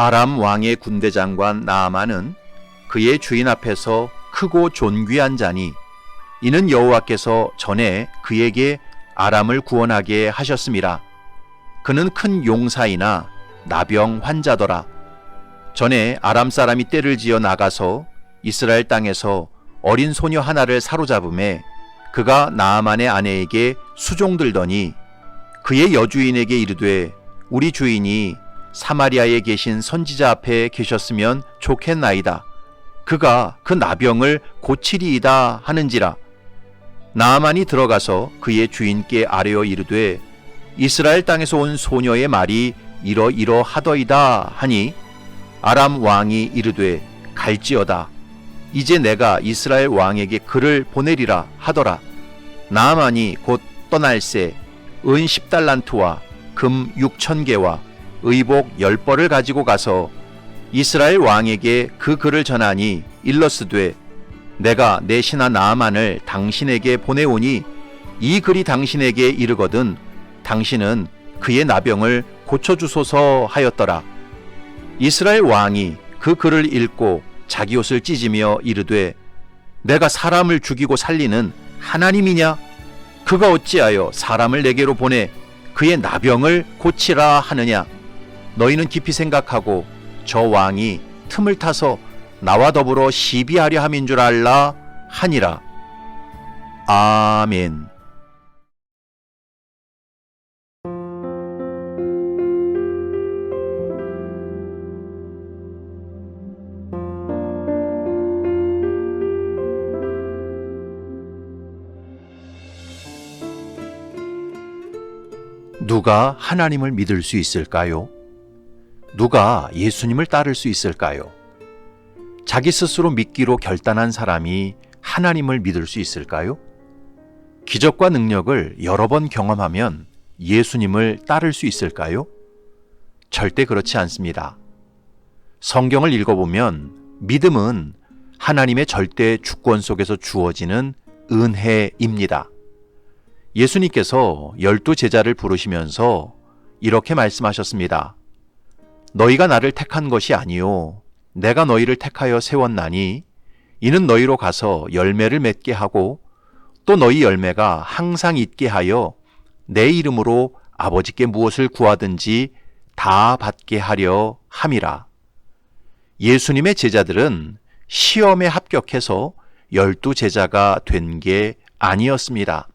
아람 왕의 군대 장관 나아만은 그의 주인 앞에서 크고 존귀한 자니 이는 여호와께서 전에 그에게 아람을 구원하게 하셨음이라. 그는 큰 용사이나 나병 환자더라. 전에 아람 사람이 떼를 지어 나가서 이스라엘 땅에서 어린 소녀 하나를 사로잡음에 그가 나아만의 아내에게 수종들더니 그의 여주인에게 이르되 우리 주인이 사마리아에 계신 선지자 앞에 계셨으면 좋겠나이다. 그가 그 나병을 고치리이다 하는지라. 나아만이 들어가서 그의 주인께 아뢰어 이르되 이스라엘 땅에서 온 소녀의 말이 이러이러 하더이다 하니 아람 왕이 이르되 갈지어다. 이제 내가 이스라엘 왕에게 글을 보내리라 하더라. 나아만이 곧 떠날새 은 10달란트와 금 6천 개와 의복 10벌을 가지고 가서 이스라엘 왕에게 그 글을 전하니 일러스되 내가 내 신하 나아만을 당신에게 보내오니 이 글이 당신에게 이르거든 당신은 그의 나병을 고쳐주소서 하였더라. 이스라엘 왕이 그 글을 읽고 자기 옷을 찢으며 이르되 내가 사람을 죽이고 살리는 하나님이냐? 그가 어찌하여 사람을 내게로 보내 그의 나병을 고치라 하느냐? 너희는 깊이 생각하고 저 왕이 틈을 타서 나와 더불어 시비하려 함인 줄 알라 하니라. 아멘. 누가 하나님을 믿을 수 있을까요? 누가 예수님을 따를 수 있을까요? 자기 스스로 믿기로 결단한 사람이 하나님을 믿을 수 있을까요? 기적과 능력을 여러 번 경험하면 예수님을 따를 수 있을까요? 절대 그렇지 않습니다. 성경을 읽어보면 믿음은 하나님의 절대 주권 속에서 주어지는 은혜입니다. 예수님께서 열두 제자를 부르시면서 이렇게 말씀하셨습니다. 너희가 나를 택한 것이 아니요 내가 너희를 택하여 세웠나니 이는 너희로 가서 열매를 맺게 하고 또 너희 열매가 항상 있게 하여 내 이름으로 아버지께 무엇을 구하든지 다 받게 하려 함이라. 예수님의 제자들은 시험에 합격해서 열두 제자가 된 게 아니었습니다.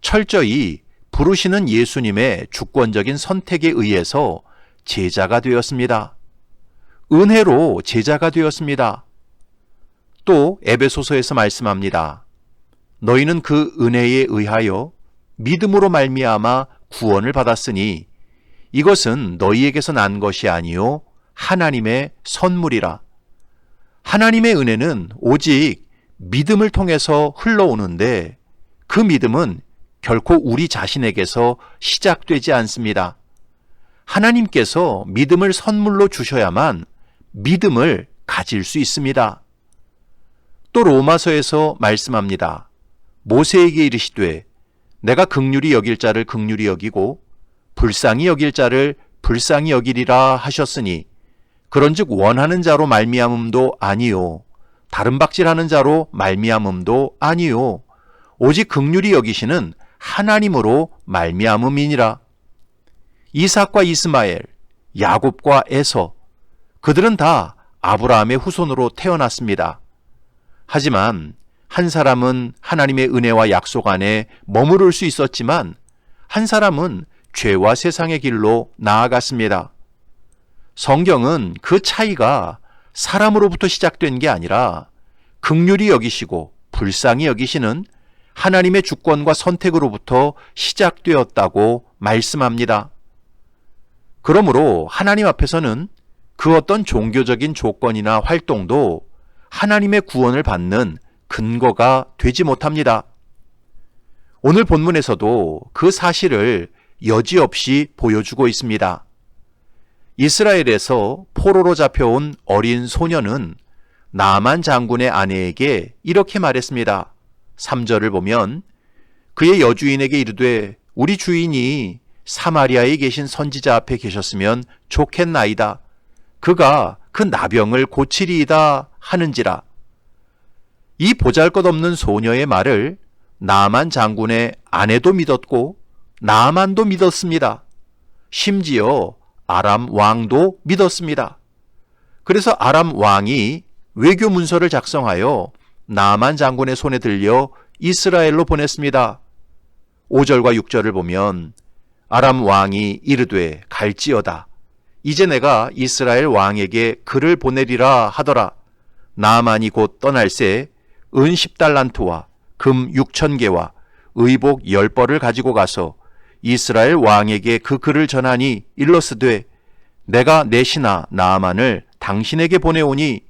철저히 부르시는 예수님의 주권적인 선택에 의해서 제자가 되었습니다. 은혜로 제자가 되었습니다. 또 에베소서에서 말씀합니다. 너희는 그 은혜에 의하여 믿음으로 말미암아 구원을 받았으니 이것은 너희에게서 난 것이 아니요 하나님의 선물이라. 하나님의 은혜는 오직 믿음을 통해서 흘러오는데 그 믿음은 결코 우리 자신에게서 시작되지 않습니다. 하나님께서 믿음을 선물로 주셔야만 믿음을 가질 수 있습니다. 또 로마서에서 말씀합니다. 모세에게 이르시되 내가 극률이 여길 자를 극률이 여기고 불쌍히 여길 자를 불쌍히 여기리라 하셨으니 그런즉 원하는 자로 말미암음도 아니요 다른 박질하는 자로 말미암음도 아니요 오직 극률이 여기시는 하나님으로 말미암음이니라. 이삭과 이스마엘, 야곱과 에서 그들은 다 아브라함의 후손으로 태어났습니다. 하지만 한 사람은 하나님의 은혜와 약속 안에 머무를 수 있었지만 한 사람은 죄와 세상의 길로 나아갔습니다. 성경은 그 차이가 사람으로부터 시작된 게 아니라 극률이 여기시고 불쌍히 여기시는 하나님의 주권과 선택으로부터 시작되었다고 말씀합니다. 그러므로 하나님 앞에서는 그 어떤 종교적인 조건이나 활동도 하나님의 구원을 받는 근거가 되지 못합니다. 오늘 본문에서도 그 사실을 여지없이 보여주고 있습니다. 이스라엘에서 포로로 잡혀온 어린 소녀는 나만 장군의 아내에게 이렇게 말했습니다. 3절을 보면 그의 여주인에게 이르되 우리 주인이 사마리아에 계신 선지자 앞에 계셨으면 좋겠나이다. 그가 그 나병을 고치리이다 하는지라. 이 보잘것없는 소녀의 말을 나만 장군의 아내도 믿었고 나만도 믿었습니다. 심지어 아람 왕도 믿었습니다. 그래서 아람 왕이 외교 문서를 작성하여 나만 장군의 손에 들려 이스라엘로 보냈습니다. 5절과 6절을 보면 아람 왕이 이르되 갈지어다. 이제 내가 이스라엘 왕에게 글을 보내리라 하더라. 나만이 곧 떠날새 은 10달란트와 금 6천 개와 의복 10벌을 가지고 가서 이스라엘 왕에게 그 글을 전하니 일러스되 내가 내 신하 나아만을 당신에게 보내오니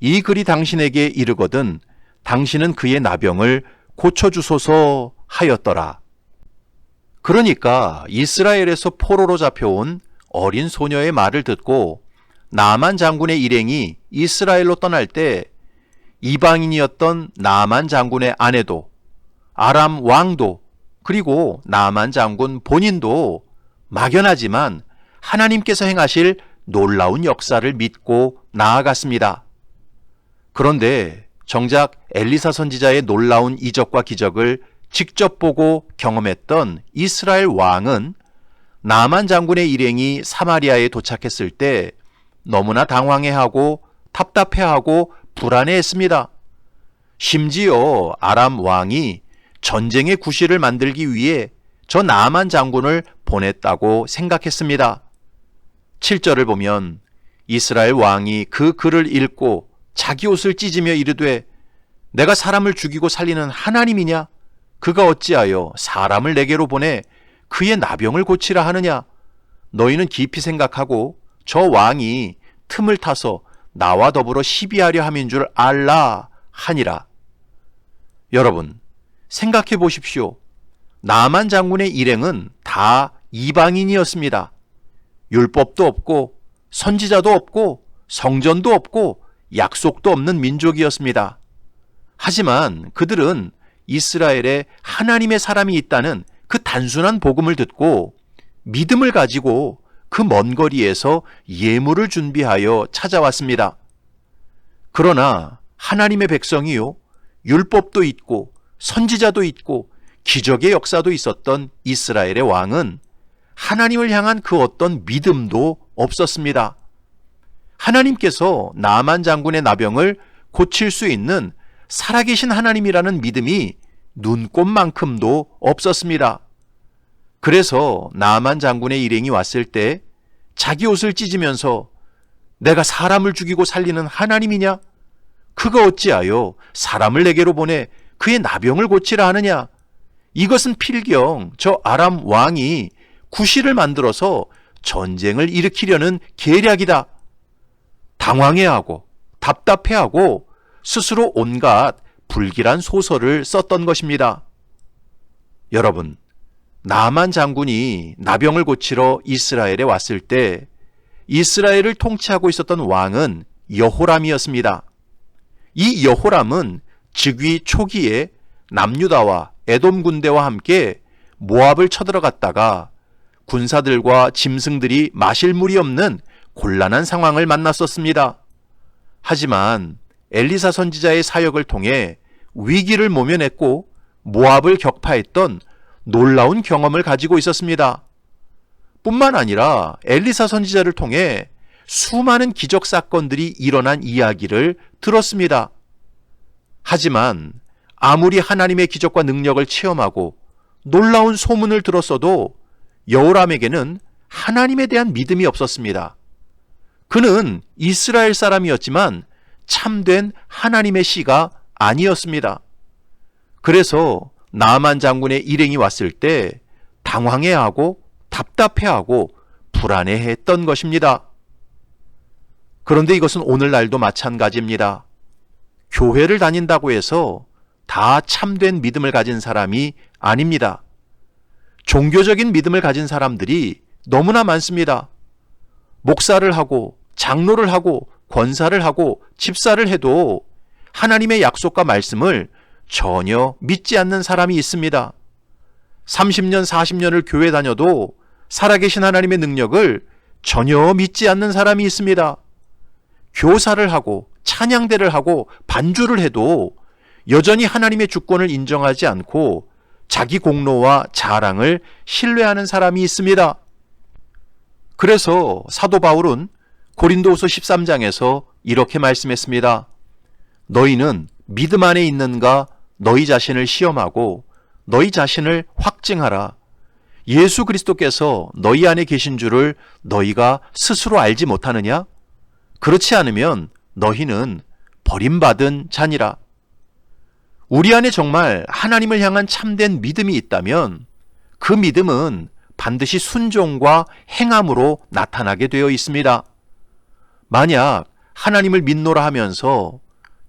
이 글이 당신에게 이르거든 당신은 그의 나병을 고쳐주소서 하였더라. 그러니까 이스라엘에서 포로로 잡혀온 어린 소녀의 말을 듣고 나만 장군의 일행이 이스라엘로 떠날 때 이방인이었던 나만 장군의 아내도 아람 왕도 그리고 나만 장군 본인도 막연하지만 하나님께서 행하실 놀라운 역사를 믿고 나아갔습니다. 그런데 정작 엘리사 선지자의 놀라운 이적과 기적을 직접 보고 경험했던 이스라엘 왕은 나만 장군의 일행이 사마리아에 도착했을 때 너무나 당황해하고 답답해하고 불안해했습니다. 심지어 아람 왕이 전쟁의 구실을 만들기 위해 저 나만 장군을 보냈다고 생각했습니다. 7절을 보면 이스라엘 왕이 그 글을 읽고 자기 옷을 찢으며 이르되 내가 사람을 죽이고 살리는 하나님이냐? 그가 어찌하여 사람을 내게로 보내 그의 나병을 고치라 하느냐? 너희는 깊이 생각하고 저 왕이 틈을 타서 나와 더불어 시비하려 함인 줄 알라 하니라. 여러분, 생각해 보십시오. 나만 장군의 일행은 다 이방인이었습니다. 율법도 없고 선지자도 없고 성전도 없고 약속도 없는 민족이었습니다. 하지만 그들은 이스라엘에 하나님의 사람이 있다는 그 단순한 복음을 듣고 믿음을 가지고 그 먼 거리에서 예물을 준비하여 찾아왔습니다. 그러나 하나님의 백성이요, 율법도 있고 선지자도 있고 기적의 역사도 있었던 이스라엘의 왕은 하나님을 향한 그 어떤 믿음도 없었습니다. 하나님께서 나만 장군의 나병을 고칠 수 있는 살아계신 하나님이라는 믿음이 눈꼽만큼도 없었습니다. 그래서 나만 장군의 일행이 왔을 때 자기 옷을 찢으면서 내가 사람을 죽이고 살리는 하나님이냐? 그가 어찌하여 사람을 내게로 보내 그의 나병을 고치라 하느냐? 이것은 필경 저 아람 왕이 구실을 만들어서 전쟁을 일으키려는 계략이다. 당황해하고 답답해하고 스스로 온갖 불길한 소설을 썼던 것입니다. 여러분, 나만 장군이 나병을 고치러 이스라엘에 왔을 때 이스라엘을 통치하고 있었던 왕은 여호람이었습니다. 이 여호람은 즉위 초기에 남유다와 에돔 군대와 함께 모압을 쳐들어갔다가 군사들과 짐승들이 마실 물이 없는 곤란한 상황을 만났었습니다. 하지만 엘리사 선지자의 사역을 통해 위기를 모면했고 모압을 격파했던 놀라운 경험을 가지고 있었습니다. 뿐만 아니라 엘리사 선지자를 통해 수많은 기적 사건들이 일어난 이야기를 들었습니다. 하지만 아무리 하나님의 기적과 능력을 체험하고 놀라운 소문을 들었어도 여호람에게는 하나님에 대한 믿음이 없었습니다. 그는 이스라엘 사람이었지만 참된 하나님의 씨가 아니었습니다. 그래서 나만 장군의 일행이 왔을 때 당황해하고 답답해하고 불안해했던 것입니다. 그런데 이것은 오늘날도 마찬가지입니다. 교회를 다닌다고 해서 다 참된 믿음을 가진 사람이 아닙니다. 종교적인 믿음을 가진 사람들이 너무나 많습니다. 목사를 하고 장로를 하고 권사를 하고 집사를 해도 하나님의 약속과 말씀을 전혀 믿지 않는 사람이 있습니다. 30년, 40년을 교회 다녀도 살아계신 하나님의 능력을 전혀 믿지 않는 사람이 있습니다. 교사를 하고 찬양대를 하고 반주를 해도 여전히 하나님의 주권을 인정하지 않고 자기 공로와 자랑을 신뢰하는 사람이 있습니다. 그래서 사도 바울은 고린도후서 13장에서 이렇게 말씀했습니다. 너희는 믿음 안에 있는가 너희 자신을 시험하고 너희 자신을 확증하라. 예수 그리스도께서 너희 안에 계신 줄을 너희가 스스로 알지 못하느냐? 그렇지 않으면 너희는 버림받은 자니라. 우리 안에 정말 하나님을 향한 참된 믿음이 있다면 그 믿음은 반드시 순종과 행함으로 나타나게 되어 있습니다. 만약 하나님을 믿노라 하면서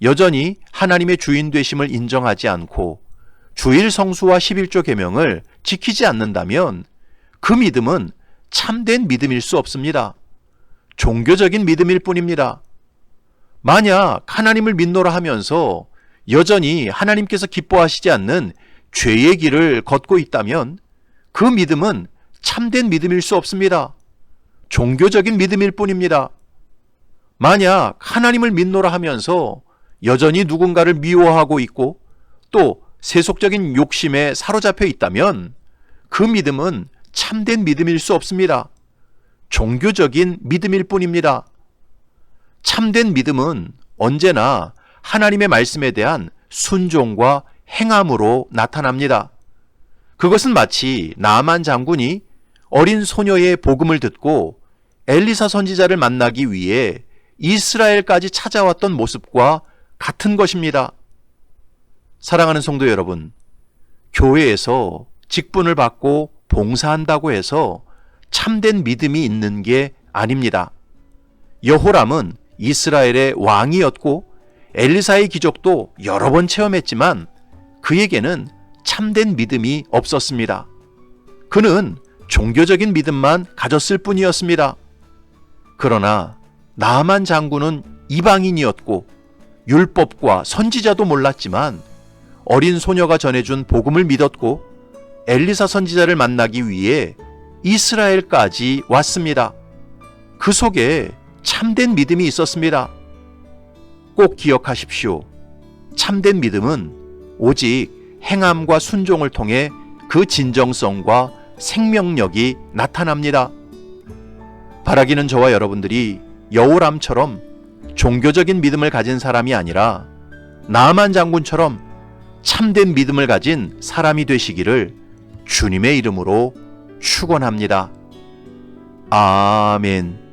여전히 하나님의 주인 되심을 인정하지 않고 주일 성수와 11조 계명을 지키지 않는다면 그 믿음은 참된 믿음일 수 없습니다. 종교적인 믿음일 뿐입니다. 만약 하나님을 믿노라 하면서 여전히 하나님께서 기뻐하시지 않는 죄의 길을 걷고 있다면 그 믿음은 참된 믿음일 수 없습니다. 종교적인 믿음일 뿐입니다. 만약 하나님을 믿노라 하면서 여전히 누군가를 미워하고 있고 또 세속적인 욕심에 사로잡혀 있다면 그 믿음은 참된 믿음일 수 없습니다. 종교적인 믿음일 뿐입니다. 참된 믿음은 언제나 하나님의 말씀에 대한 순종과 행함으로 나타납니다. 그것은 마치 나만 장군이 어린 소녀의 복음을 듣고 엘리사 선지자를 만나기 위해 이스라엘까지 찾아왔던 모습과 같은 것입니다. 사랑하는 성도 여러분, 교회에서 직분을 받고 봉사한다고 해서 참된 믿음이 있는 게 아닙니다. 여호람은 이스라엘의 왕이었고 엘리사의 기적도 여러 번 체험했지만 그에게는 참된 믿음이 없었습니다. 그는 종교적인 믿음만 가졌을 뿐이었습니다. 그러나 나만 장군은 이방인이었고 율법과 선지자도 몰랐지만 어린 소녀가 전해준 복음을 믿었고 엘리사 선지자를 만나기 위해 이스라엘까지 왔습니다. 그 속에 참된 믿음이 있었습니다. 꼭 기억하십시오. 참된 믿음은 오직 행함과 순종을 통해 그 진정성과 생명력이 나타납니다. 바라기는 저와 여러분들이 여호람처럼 종교적인 믿음을 가진 사람이 아니라 나만 장군처럼 참된 믿음을 가진 사람이 되시기를 주님의 이름으로 축원합니다. 아멘.